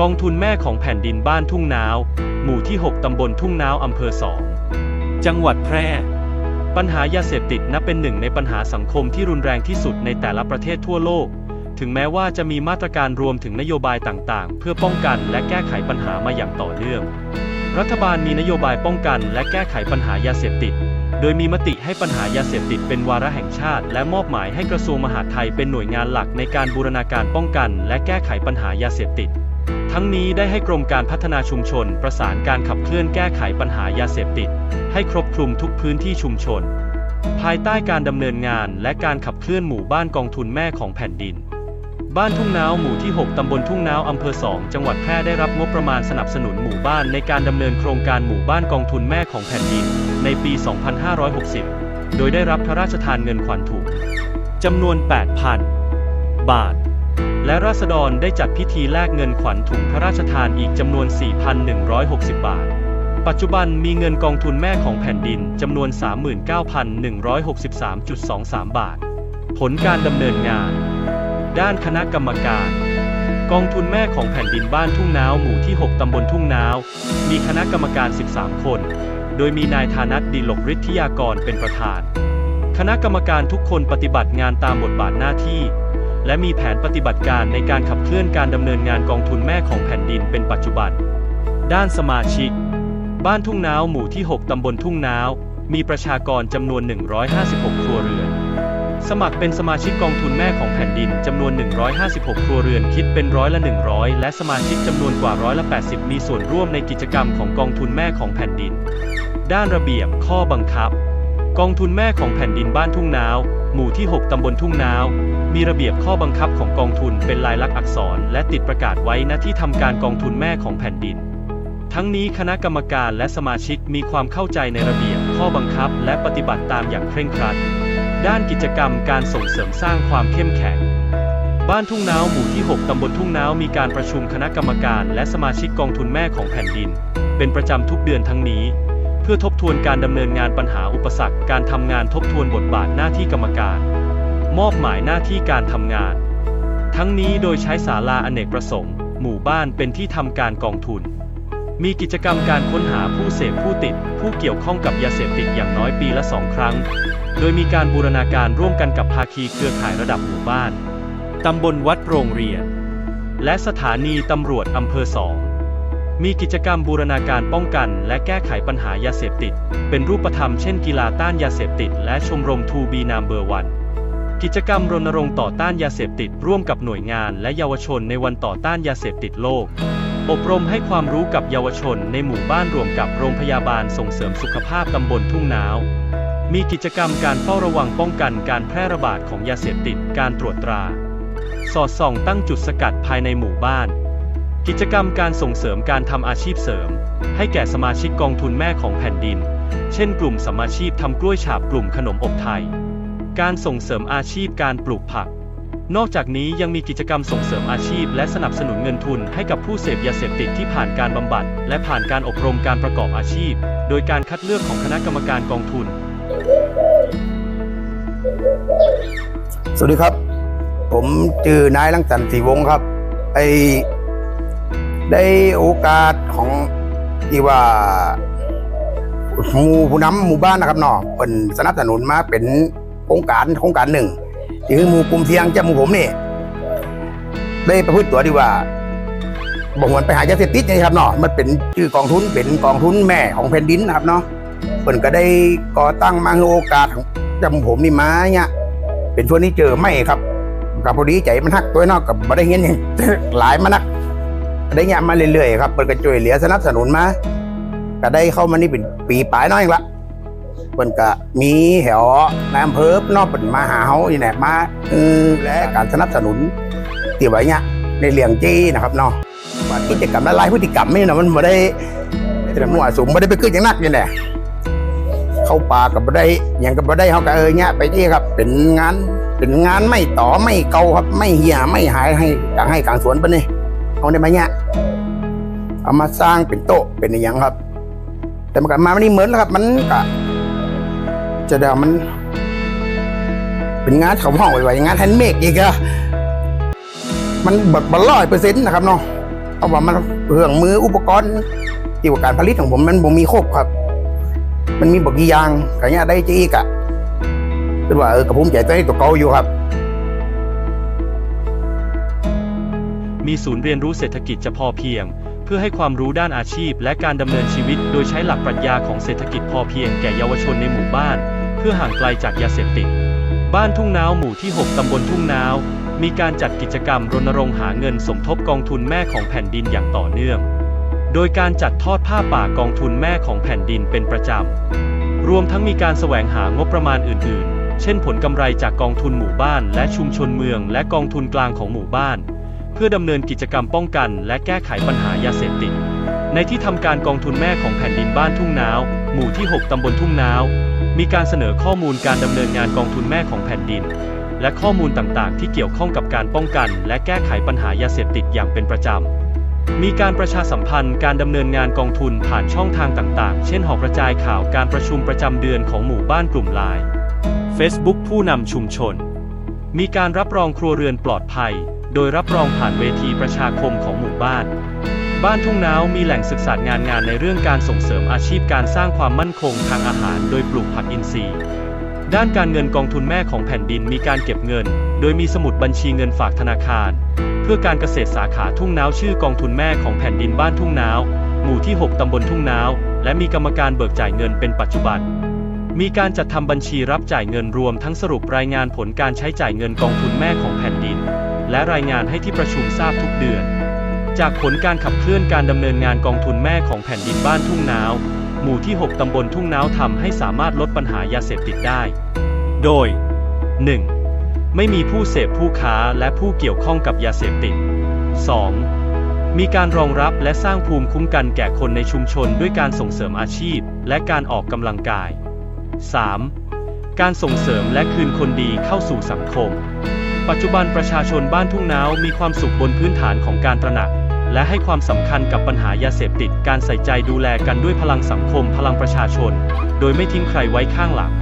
กองทุนแม่ของแผ่นดินบ้านทุ่งนาว หมู่ที่ 6 ตำบลทุ่งนาวอำเภอสองจังหวัดแพร่ ปัญหายาเสพติดนับเป็นหนึ่งในปัญหาสังคมที่รุนแรงที่สุดในแต่ละประเทศทั่วโลก ถึงแม้ว่าจะมีมาตรการรวมถึงนโยบายต่างๆ เพื่อป้องกันและแก้ไขปัญหามาอย่างต่อเนื่อง รัฐบาลมีนโยบายป้องกันและแก้ไขปัญหายาเสพติด โดยมีมติให้ปัญหายาเสพติดเป็นวาระแห่งชาติ และมอบหมายให้กระทรวงมหาดไทยเป็นหน่วยงานหลักในการบูรณาการป้องกัน และแก้ไขปัญหายาเสพติด ทั้งนี้ได้ให้กรมการพัฒนาชุมชน ประสานการขับเคลื่อนแก้ไขปัญหายาเสพติด ให้ครอบคลุมทุกพื้นที่ชุมชน ภายใต้การดำเนินงานและการขับเคลื่อนหมู่บ้านกองทุนแม่ของแผ่นดิน บ้านทุ่งนาวหมู่ที่ 6 ตำบลทุ่งนาวอำเภอ 2 จังหวัดแพร่ได้รับงบประมาณสนับสนุนหมู่บ้านในการดำเนินโครงการหมู่บ้านกองทุนแม่ของแผ่นดิน ในปี 2560 โดยได้รับพระราชทานเงินขวัญถุงจำนวน 8,000 บาท และราษฎรได้จัดพิธีแลกเงินขวัญถุงพระราชทานอีกจำนวน 4,160 บาท ปัจจุบันมีเงินกองทุนแม่ของแผ่นดินจำนวน 39,163.23 บาท ผลการดำเนินงาน ด้านคณะกรรมการกองทุนแม่ของแผ่นดินบ้านทุ่งนาวหมู่ที่ 6 ตำบลทุ่งนาว มีคณะกรรมการ 13 คน โดยมีนายธานัทดีหลกฤทธิยากรเป็นประธาน คณะกรรมการทุกคนปฏิบัติงานตามบทบาทหน้าที่ และมีแผนปฏิบัติการในการขับเคลื่อนการดำเนินงานกองทุนแม่ของแผ่นดินเป็นปัจจุบัน ด้านสมาชิก บ้านทุ่งนาวหมู่ที่ 6 ตำบลทุ่งนาว มีประชากรจำนวน 156 ครัวเรือน สมัครเป็นสมาชิกกองทุนแม่ของแผ่นดินจำนวน 156 ครัวเรือนคิดเป็นร้อยละ 100 และสมาชิกจำนวนกว่าร้อยละ 80 มีส่วนร่วมในกิจกรรมของกองทุนแม่ของแผ่นดิน ด้านระเบียบข้อบังคับ กองทุนแม่ของแผ่นดินบ้านทุ่งนาว หมู่ที่ 6 ตำบลทุ่งนาว มีระเบียบข้อบังคับของกองทุนเป็นลายลักษณ์อักษร และติดประกาศไว้ณที่ทำการกองทุนแม่ของแผ่นดิน ทั้งนี้คณะกรรมการและสมาชิกมีความเข้าใจในระเบียบข้อบังคับและปฏิบัติตามอย่างเคร่งครัด ด้านกิจกรรมการส่งเสริมสร้างความเข้มแข็ง บ้านทุ่งนาวหมู่ที่ 6 ตำบลทุ่งนาวมีการประชุมคณะกรรมการและสมาชิกกองทุนแม่ของแผ่นดิน เป็นประจำทุกเดือนทั้งนี้ เพื่อทบทวนการดำเนินงานปัญหาอุปสรรค การทำงานทบทวนบทบาทหน้าที่กรรมการ มอบหมายหน้าที่การทำงาน ทั้งนี้โดยใช้ศาลาอเนกประสงค์ หมู่บ้านเป็นที่ทำการกองทุน มีกิจกรรมการค้นหาผู้เสพผู้ติด ผู้เกี่ยวข้องกับยาเสพติดอย่างน้อยปีละสองครั้ง โดยมีการบูรณาการร่วมกันกับภาคีเครือข่ายระดับหมู่บ้านตำบลวัดโรงเรียน และสถานีตำรวจอำเภอสอง มีกิจกรรมบูรณาการป้องกัน และแก้ไขปัญหายาเสพติด เป็นรูปธรรมเช่นกีฬาต้านยาเสพติด และชมรมทูบีนามเบอร์วันกิจกรรมรณรงค์ต่อต้านยาเสพติดร่วมกับหน่วยงานและเยาวชนในวันต่อต้านยาเสพติดโลก อบรมให้ความรู้กับเยาวชนในหมู่บ้านรวมกับโรงพยาบาลส่งเสริมสุขภาพตำบลทุ่งนาว มีกิจกรรมการเฝ้าระวังป้องกันการแพร่ระบาดของยาเสพติด การตรวจตรา สอดส่องตั้งจุดสกัดภายในหมู่บ้าน กิจกรรมการส่งเสริมการทำอาชีพเสริม ให้แก่สมาชิกกองทุนแม่ของแผ่นดิน เช่นกลุ่มสมาชีพทำกล้วยฉาบกลุ่มขนมอบไทย การส่งเสริมอาชีพการปลูกผัก นอกจากนี้ยังมีกิจกรรมส่งเสริมอาชีพ และสนับสนุนเงินทุนให้กับผู้เสพยาเสพติดที่ผ่านการบำบัด และผ่านการอบรมการประกอบอาชีพ โดยการคัดเลือกของคณะกรรมการกองทุน สวัสดีครับ ผมชื่อนายลังสันต์ศรีวงศ์ครับไอ ได้โอกาสของที่ว่าหมู่ผู้นำหมู่บ้านนะครับเนาะเป็นสนับสนุนมาเป็นโครงการโครงการหนึ่งคือหมู่กลุ่มเสี่ยงจะหมู่ผมนี่ได้ประพฤติตัวดีว่าบอกมันไปหายาเสพติดนี่ครับเนาะมันเป็นชื่อกองทุนเป็นกองทุนแม่ของแผ่นดินนะครับเนาะเปิ่นก็ได้ก่อตั้งมาให้โอกาสของจำผมนี่มาเนี่ยเป็นช่วงนี้เจอไม่ครับกับพอดีใจมันหักตัวนอกกับบ่ได้เงินหยังหลายมานัก ได้งานมาเรื่อยๆครับเปิดกระจุยเหลือสนับสนุนมาก็ได้เข้ามานี่เป็นปีปลายน้อยละเปิ่นก็มีแถวนายอำเภอนอกเปิ่นมาหาเฮาอีแหนมาอือและการสนับสนุนที่ไว้เนี่ยในเรื่องจี้นะครับเนาะว่ากิจกรรมละลายพฤติกรรมนี่นะมันบ่ได้แต่มั่วสุมบ่ได้ไปขึ้นอย่างนักนี่แหละเข้าป่ากับบ่ได้อย่างกับบ่ได้เขาก็เออเนี่ยไปที่ครับเป็นงานเป็นงานไม่ต่อไม่เกาครับไม่เหี่ยไม่หายให้กลางให้กลางสวนปะนี่ เอาได้ไหมเนี่ยเอามาสร้างเป็นโต๊ะเป็นอย่างครับ แต่มันก็มาไม่ได้เหมือนแล้วครับ มันก็จะเดี๋ยวมัน เป็นงานเขาห้องไว้ๆงานแฮนด์เมดอีกอะมันบดบร้อยเปอร์เซ็นต์นะครับเนาะเพราว่ามันเครื่องมืออุปกรณ์ที่ว่าการผลิตของผมมันบ่มีครบครับ มันมีบกี่อย่างก็เนี่ยได้จีกอะคือว่าเออกระผมใจตัวนี้ตัวเก่าอยู่ครับ มีศูนย์เรียนรู้เศรษฐกิจจะพอเพียง เพื่อให้ความรู้ด้านอาชีพ และการดำเนินชีวิต โดยใช้หลักปรัชญาของเศรษฐกิจพอเพียงแก่เยาวชนในหมู่บ้าน เพื่อห่างไกลจากยาเสพติด บ้านทุ่งนาวหมู่ที่ 6 ตำบลทุ่งนาว มีการจัดกิจกรรมรณรงค์หาเงินสมทบกองทุนแม่ของแผ่นดินอย่างต่อเนื่อง โดยการจัดทอดผ้าป่ากองทุนแม่ของแผ่นดินเป็นประจำ รวมทั้งมีการแสวงหางบประมาณอื่น ๆ เช่นผลกำไรจากกองทุนหมู่บ้าน และชุมชนเมือง และกองทุนกลางของหมู่บ้าน เพื่อดำเนินกิจกรรมป้องกัน และแก้ไขปัญหายาเสพติด ในที่ทำการกองทุนแม่ของแผ่นดินบ้านทุ่งนาว หมู่ที่ 6ตำบลทุ่งนาว มีการเสนอข้อมูลการดำเนินงานกองทุนแม่ของแผ่นดิน และข้อมูลต่างๆ ที่เกี่ยวข้องกับการป้องกัน และแก้ไขปัญหายาเสพติดอย่างเป็นประจำมีการประชาสัมพันธ์การดำเนินงานกองทุนผ่านช่องทางต่างๆ เช่นหอกระจายข่าวการประชุมประจำเดือนของหมู่บ้านกลุ่มไลน์ Facebook ผู้นำชุมชน มีการรับรองครัวเรือนปลอดภัย โดยรับรองผ่านเวทีประชาคมของหมู่บ้าน บ้านทุ่งนาวมีแหล่งศึกษางานงานในเรื่องการส่งเสริมอาชีพการสร้างความมั่นคงทางอาหาร โดยปลูกผักอินทรีย์ ด้านการเงินกองทุนแม่ของแผ่นดินมีการเก็บเงิน โดยมีสมุดบัญชีเงินฝากธนาคาร เพื่อการเกษตรสาขาทุ่งนาวชื่อกองทุนแม่ของแผ่นดินบ้านทุ่งนาวหมู่ที่ 6 ตำบลทุ่งนาว และมีกรรมการเบิกจ่ายเงินเป็นปัจจุบัน มีการจัดทำบัญชีรับจ่ายเงินรวมทั้งสรุปรายงานผลการใช้จ่ายเงินกองทุนแม่ของแผ่นดิน และรายงานให้ที่ประชุมทราบทุกเดือน จากผลการขับเคลื่อนการดำเนินงานกองทุนแม่ของแผ่นดินบ้านทุ่งนาว หมู่ที่ 6 ตำบลทุ่งนาวทำให้สามารถลดปัญหายาเสพติดได้ โดย 1. ไม่มีผู้เสพผู้ค้าและผู้เกี่ยวข้องกับยาเสพติด 2. มีการรองรับและสร้างภูมิคุ้มกันแก่คนในชุมชนด้วยการส่งเสริมอาชีพ และการออกกำลังกาย 3. การส่งเสริมและคืนคนดีเข้าสู่สังคม ปัจจุบันประชาชนบ้านทุ่งนาวมีความสุขบนพื้นฐานของการตระหนัก และให้ความสำคัญกับปัญหายาเสพติด การใส่ใจดูแลกันด้วยพลังสังคมพลังประชาชน โดยไม่ทิ้งใครไว้ข้างหลัง